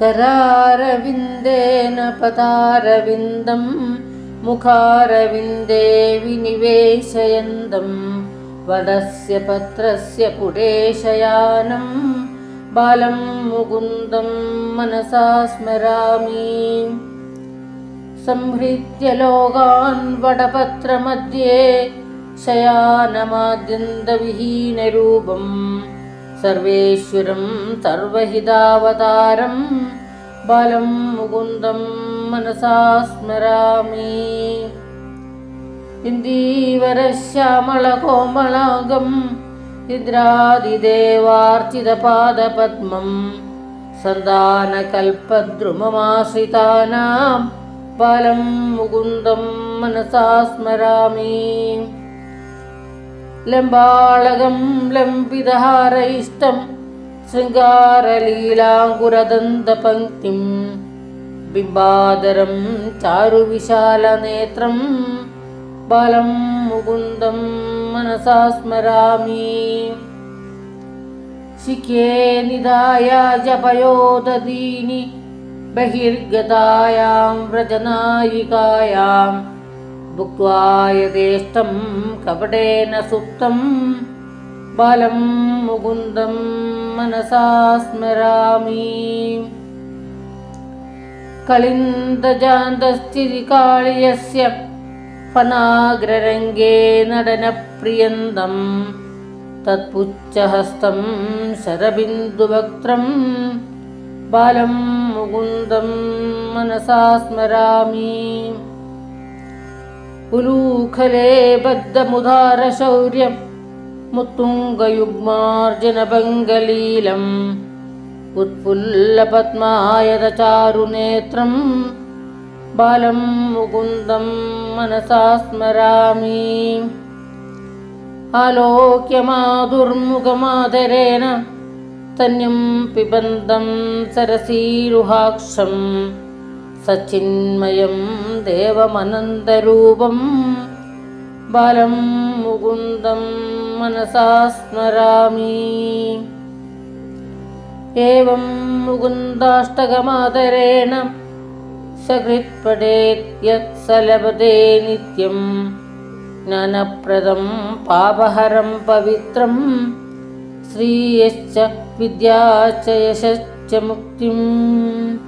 करारविन्देन पदारविन्दं मुखारविन्दे विनिवेशयन्दं वदस्य पत्रस्य पुरेशयानं बालं मुकुन्दं मनसा स्मरामि। संहृत्य लोकान् वडपत्रमध्ये शयानमाद्यन्तविहीनरूपम् സർവേശ്വരം സർവഹിതാവതാരം. ബലം മുകുന്ദം മനസാ സ്മരാമി. ഇന്ദ്രീവരശ്യാമളകോമളാകം ഇന്ദ്രാദിദേവാർച്ചിതപാദപത്മം സന്താനകൽപദ്രുമമാശ്രിതാനാം. ബലം മുകുന്ദം മനസാ സ്മരാമി. ലംബാളകം ലംബിതഹാരയിഷ്ടം ശൃംഗാരലീലാങ്കുരദന്തപങ്ക്തിം ബിംബാദരം ചാരുവിശാലനേത്രം ബാലം മുകുന്ദം മനസാ സ്മരാമി ശിഖേ നിധായ ജപയോദീനി ബഹിർഗതായാം വ്രജനായികായാം भुक्त्वा यथेष्टं कपटेन सुप्तं बालं मुकुन्दं मनसा स्मरामि कलिन्दजान्तस्थितिकाळियस्य फनाग्ररङ्गे नडनप्रियन्दं तत्पुच्छहस्तं शरबिन्दुवक्त्रं बालं मुकुन्दं मनसा स्मरामि उलूखले बद्धमुदारशौर्यं मुत्तुङ्गयुग्मार्जनबङ्गलीलम् उत्फुल्लपद्मायतचारुनेत्रं बालं मुकुन्दं मनसा स्मरामि। आलोक्यमाधुर्मुखमादरेण तन्यं पिबन्दं सरसीरुहाक्षम् सच्चिन्मयं देवमनन्तरूपं बालं मुकुन्दं मनसा स्मरामि। एवं मुकुन्दाष्टकमादरेण सकृत्पठेत् यत् स लभते नित्यं ज्ञानप्रदं पापहरं पवित्रं श्रीयश्च विद्या च यशश्च मुक्तिम्